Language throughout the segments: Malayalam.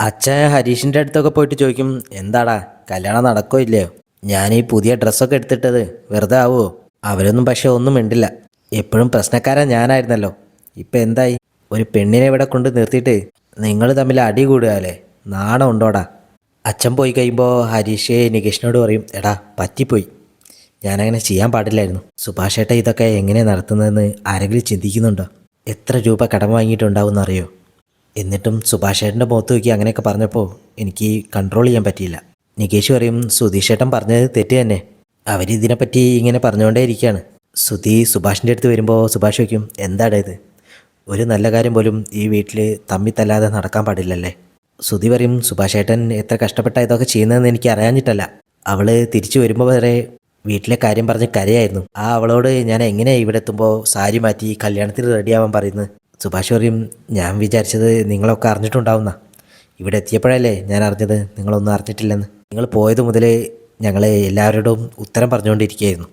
അച്ഛൻ ഹരീഷിന്റെ അടുത്തൊക്കെ പോയിട്ട് ചോദിക്കും എന്താടാ കല്യാണം നടക്കോ ഇല്ലയോ? ഞാൻ ഈ പുതിയ ഡ്രസ്സൊക്കെ എടുത്തിട്ടത് വെറുതെ ആവുമോ അവരൊന്നും പക്ഷേ ഒന്നും മിണ്ടില്ല. എപ്പോഴും പ്രശ്നക്കാരൻ ഞാനായിരുന്നല്ലോ. ഇപ്പം എന്തായി? ഒരു പെണ്ണിനെ ഇവിടെ കൊണ്ട് നിർത്തിയിട്ട് നിങ്ങൾ തമ്മിൽ അടി കൂടുകയല്ലേ? നാണം ഉണ്ടോടാ? അച്ഛൻ പോയി കഴിയുമ്പോൾ ഹരീഷ് നികേഷിനോട് പറയും എടാ പറ്റിപ്പോയി. ഞാനങ്ങനെ ചെയ്യാൻ പാടില്ലായിരുന്നു. സുഭാഷേട്ട ഇതൊക്കെ എങ്ങനെ നടത്തുന്നതെന്ന് ആരെങ്കിലും ചിന്തിക്കുന്നുണ്ടോ? എത്ര രൂപ കടം വാങ്ങിയിട്ടുണ്ടാവും അറിയോ എന്നിട്ടും സുഭാഷേട്ടന്റെ മുഖത്ത് നോക്കി അങ്ങനെയൊക്കെ പറഞ്ഞപ്പോൾ എനിക്ക് കൺട്രോൾ ചെയ്യാൻ പറ്റിയില്ല. നികേഷ് പറയും സുധീഷ് ഏട്ടൻ പറഞ്ഞത് തെറ്റ് തന്നെ. അവരിതിനെപ്പറ്റി ഇങ്ങനെ പറഞ്ഞുകൊണ്ടേ ഇരിക്കുകയാണ്. സുധി സുഭാഷിന്റെ അടുത്ത് വരുമ്പോൾ സുഭാഷ് വയ്ക്കും എന്താടാ ഇത്? ഒരു നല്ല കാര്യം പോലും ഈ വീട്ടിൽ തമ്മി തല്ലാതെ നടക്കാൻ പാടില്ലല്ലേ? സുധി പറയും സുഭാഷേട്ടൻ എത്ര കഷ്ടപ്പെട്ട ഇതൊക്കെ ചെയ്യുന്നതെന്ന് എനിക്ക് അറിയാഞ്ഞിട്ടല്ല. അവൾ തിരിച്ചു വരുമ്പോൾ വരെ വീട്ടിലെ കാര്യം പറഞ്ഞ് കരയായിരുന്നു. ആ അവളോട് ഞാൻ എങ്ങനെയാണ് ഇവിടെ എത്തുമ്പോൾ സാരി മാറ്റി കല്യാണത്തിന് റെഡിയാവാൻ പറയുന്നത്? സുഭാഷ് പറയും ഞാൻ വിചാരിച്ചത് നിങ്ങളൊക്കെ അറിഞ്ഞിട്ടുണ്ടാവുന്ന. ഇവിടെ എത്തിയപ്പോഴല്ലേ ഞാൻ അറിഞ്ഞത് നിങ്ങളൊന്നും അറിഞ്ഞിട്ടില്ലെന്ന്. നിങ്ങൾ പോയത് മുതൽ ഞങ്ങൾ എല്ലാവരോടും ഉത്തരം പറഞ്ഞുകൊണ്ടിരിക്കുകയായിരുന്നു.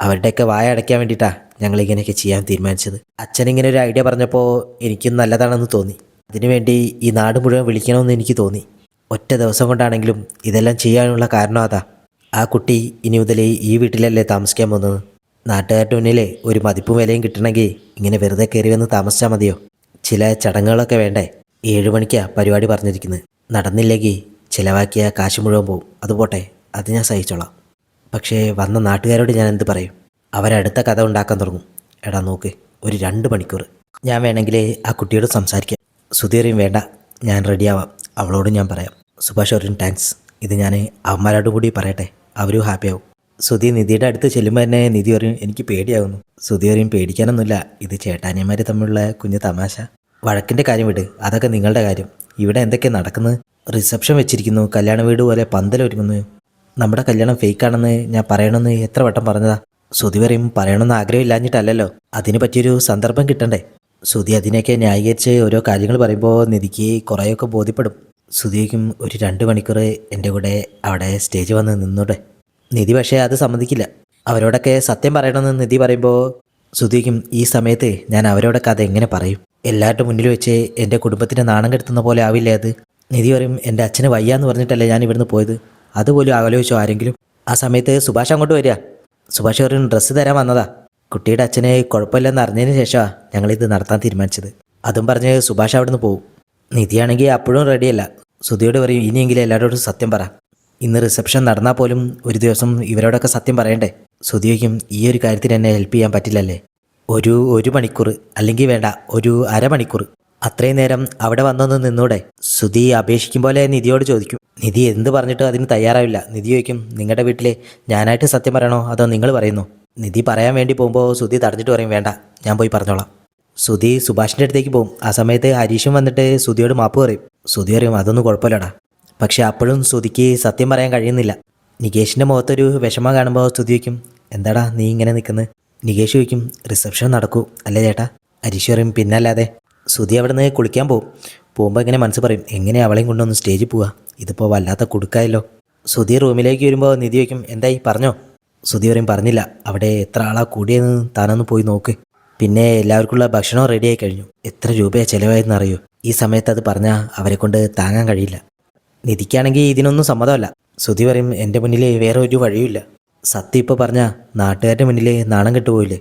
അവരുടെയൊക്കെ വായ അടയ്ക്കാൻ വേണ്ടിയിട്ടാണ് ഞങ്ങളിങ്ങനെയൊക്കെ ചെയ്യാൻ തീരുമാനിച്ചത്. അച്ഛനിങ്ങനെ ഒരു ഐഡിയ പറഞ്ഞപ്പോൾ എനിക്കും നല്ലതാണെന്ന് തോന്നി. അതിനുവേണ്ടി ഈ നാട് മുഴുവൻ വിളിക്കണമെന്ന് എനിക്ക് തോന്നി. ഒറ്റ ദിവസം കൊണ്ടാണെങ്കിലും ഇതെല്ലാം ചെയ്യാനുള്ള കാരണം അതാ. ആ കുട്ടി ഇനി മുതൽ ഈ വീട്ടിലല്ലേ താമസിക്കാൻ പോകുന്നത്. നാട്ടുകാരുടെ മുന്നിൽ ഒരു മതിപ്പും വിലയും കിട്ടണമെങ്കിൽ ഇങ്ങനെ വെറുതെ കയറി വന്ന് താമസിച്ചാൽ മതിയോ? ചില ചടങ്ങുകളൊക്കെ വേണ്ടേ? ഏഴ് മണിക്കാണ് പരിപാടി പറഞ്ഞിരിക്കുന്നത് നടന്നില്ലെങ്കിൽ ചിലവാക്കിയ കാശ് മുഴുവൻ പോവും. അത് പോട്ടെ അത് ഞാൻ സഹിച്ചോളാം. പക്ഷേ വന്ന നാട്ടുകാരോട് ഞാൻ എന്ത് പറയും? അവരടുത്ത കഥ ഉണ്ടാക്കാൻ തുടങ്ങും. എടാ നോക്ക് ഒരു രണ്ട് മണിക്കൂർ ഞാൻ വേണമെങ്കിൽ ആ കുട്ടിയോട് സംസാരിക്കാം. സുധീറിയും വേണ്ട ഞാൻ റെഡിയാവാം. അവളോട് ഞാൻ പറയാം. സുഭാഷ് ഒരു താങ്ക്സ് ഇത് ഞാൻ അവന്മാരോടും കൂടി പറയട്ടെ. അവരും ഹാപ്പിയാവും. സുധി നിധിയുടെ അടുത്ത് ചെല്ലുമ്പോൾ തന്നെ നിധി പറയും എനിക്ക് പേടിയാകുന്നു സുധി പറയും പേടിക്കാനൊന്നുമില്ല. ഇത് ചേട്ടാനിയന്മാർ തമ്മിലുള്ള കുഞ്ഞു തമാശ. വഴക്കിന്റെ കാര്യം വിട്. അതൊക്കെ നിങ്ങളുടെ കാര്യം. ഇവിടെ എന്തൊക്കെ നടക്കുന്നത് റിസപ്ഷൻ വെച്ചിരിക്കുന്നു. കല്യാണ വീട് പോലെ പന്തലൊരുങ്ങുന്നു. നമ്മുടെ കല്യാണം ഫേക്കാണെന്ന് ഞാൻ പറയണമെന്ന് എത്ര വട്ടം പറഞ്ഞതാ. സുധി പറയും പറയണമെന്ന് ആഗ്രഹമില്ലാഞ്ഞിട്ടല്ലല്ലോ. അതിന് പറ്റിയൊരു സന്ദർഭം കിട്ടണ്ടേ? സുധി അതിനെയൊക്കെ ന്യായീകരിച്ച് ഓരോ കാര്യങ്ങൾ പറയുമ്പോൾ നിധിക്ക് കുറേയൊക്കെ ബോധ്യപ്പെടും. സുധിക്കും ഒരു രണ്ട് മണിക്കൂർ എന്റെ കൂടെ അവിടെ സ്റ്റേജ് വന്ന് നിന്നൂടെ? നിധി പക്ഷേ അത് സമ്മതിക്കില്ല. അവരോടൊക്കെ സത്യം പറയണമെന്ന് നിധി പറയുമ്പോൾ ശ്രുതിക്കും ഈ സമയത്ത് ഞാൻ അവരോടൊക്കെ അത് എങ്ങനെ പറയും? എല്ലാവരുടെ മുന്നിൽ വെച്ച് എന്റെ കുടുംബത്തിന്റെ നാണം കെടുത്തുന്ന പോലെ ആവില്ലേ അത്? നിധി പറയും എന്റെ അച്ഛന് വയ്യാന്ന് പറഞ്ഞിട്ടല്ലേ ഞാൻ ഇവിടുന്ന് പോയത്. അതുപോലും ആലോചിച്ചോ ആരെങ്കിലും? ആ സമയത്ത് സുഭാഷ് അങ്ങോട്ട് വരിക. സുഭാഷ് ഒരു ഡ്രസ്സ് തരാൻ വന്നതാ. കുട്ടിയുടെ അച്ഛനെ കുഴപ്പമില്ലെന്ന് അറിഞ്ഞതിന് ശേഷമാണ് ഞങ്ങളിത് നടത്താൻ തീരുമാനിച്ചത്. അതും പറഞ്ഞ് സുഭാഷ് അവിടുന്ന് പോകും നിധിയാണെങ്കിൽ അപ്പോഴും റെഡിയല്ല സുധിയോട് പറയും ഇനിയെങ്കിലും എല്ലാവരോടും സത്യം പറ. ഇന്ന് റിസപ്ഷൻ നടന്നാൽ പോലും ഒരു ദിവസം ഇവരോടൊക്കെ സത്യം പറയണ്ടേ? സുധിയയ്ക്കും ഈ ഒരു കാര്യത്തിൽ എന്നെ ഹെൽപ്പ് ചെയ്യാൻ പറ്റില്ലല്ലേ? ഒരു ഒരു മണിക്കൂർ അല്ലെങ്കിൽ വേണ്ട ഒരു അരമണിക്കൂർ അത്രയും നേരം അവിടെ വന്നൊന്ന് നിന്നൂടെ? സുധി അപേക്ഷിക്കും പോലെ നിധിയോട് ചോദിക്കും. നിധി എന്ത് പറഞ്ഞിട്ടും അതിന് തയ്യാറാവില്ല. നിധി ചോദിക്കും നിങ്ങളുടെ വീട്ടിൽ ഞാനായിട്ട് സത്യം പറയണോ? അതോ നിങ്ങൾ പറയുന്നു? നിധി പറയാൻ വേണ്ടി പോകുമ്പോൾ സുധി തടഞ്ഞിട്ട് പറയും വേണ്ട ഞാൻ പോയി പറഞ്ഞോളാം. സുധി സുഭാഷിന്റെ അടുത്തേക്ക് പോകും. ആ സമയത്ത് ഹരീഷും വന്നിട്ട് സുധിയോട് മാപ്പ് പറയും. സുധി പറയും അതൊന്നും കുഴപ്പമില്ലടാ. പക്ഷെ അപ്പോഴും ശ്രുതിക്ക് സത്യം പറയാൻ കഴിയുന്നില്ല. നികേഷിന്റെ മുഖത്തൊരു വിഷമം കാണുമ്പോൾ സ്തുതി വയ്ക്കും എന്താടാ നീ ഇങ്ങനെ നിൽക്കുന്നത് നികേഷ് ചോദിക്കും റിസപ്ഷൻ നടക്കൂ അല്ലേ ചേട്ടാ? ഹരീഷ് പറയും പിന്നല്ലാതെ. ശ്രുതി അവിടെ നിന്ന് കുളിക്കാൻ പോകും പോകുമ്പോൾ ഇങ്ങനെ മനസ്സ് പറയും എങ്ങനെ അവളെയും കൊണ്ടൊന്ന് സ്റ്റേജിൽ പോവാ? ഇതിപ്പോൾ വല്ലാത്ത കൊടുക്കായല്ലോ. ശ്രുതി റൂമിലേക്ക് വരുമ്പോൾ നിധി വയ്ക്കും എന്തായി പറഞ്ഞോ? ശ്രുതി പറയും പറഞ്ഞില്ല. അവിടെ എത്ര ആളാ കൂടിയെന്ന് താനൊന്ന് പോയി നോക്ക്. പിന്നെ എല്ലാവർക്കുള്ള ഭക്ഷണം റെഡിയായി കഴിഞ്ഞു. എത്ര രൂപയാണ് ചിലവായെന്ന് അറിയോ? ഈ സമയത്ത് അത് പറഞ്ഞാൽ അവരെ കൊണ്ട് താങ്ങാൻ കഴിയില്ല. നിധിക്കാണെങ്കിൽ ഇതിനൊന്നും സമ്മതമല്ല. ശ്രുതി പറയും എന്റെ മുന്നിൽ വേറെ ഒരു വഴിയുമില്ല. സത്യം ഇപ്പോൾ പറഞ്ഞാൽ നാട്ടുകാരുടെ മുന്നിൽ നാണം കെട്ടുപോയില്ലേ?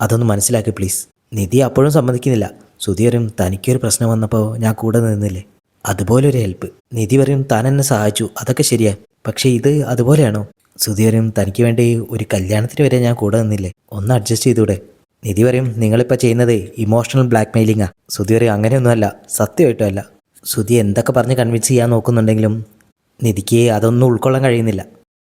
അതൊന്ന് മനസ്സിലാക്കി പ്ലീസ്. നിധി അപ്പോഴും സമ്മതിക്കുന്നില്ല. ശ്രുതി പറയും തനിക്കൊരു പ്രശ്നം വന്നപ്പോൾ ഞാൻ കൂടെ നിന്നില്ലേ? അതുപോലെ ഒരു ഹെൽപ്പ് നിധി പറയും താൻ എന്നെ സഹായിച്ചു. അതൊക്കെ ശരിയാ. പക്ഷേ ഇത് അതുപോലെയാണോ? ശ്രുതി പറയും തനിക്ക് വേണ്ടി ഒരു കല്യാണത്തിന് വരെ ഞാൻ കൂടെ നിന്നില്ലേ? ഒന്ന് അഡ്ജസ്റ്റ് ചെയ്തൂടെ? നിധി പറയും നിങ്ങളിപ്പോൾ ചെയ്യുന്നത് ഇമോഷണൽ ബ്ലാക്ക് മെയിലിങ്ങാ ശ്രുതി പറയും അങ്ങനെയൊന്നുമല്ല. സത്യമായിട്ടും അല്ല. സുധി എന്തൊക്കെ പറഞ്ഞ് കൺവിൻസ് ചെയ്യാൻ നോക്കുന്നുണ്ടെങ്കിലും നിധിക്ക് അതൊന്നും ഉൾക്കൊള്ളാൻ കഴിയുന്നില്ല.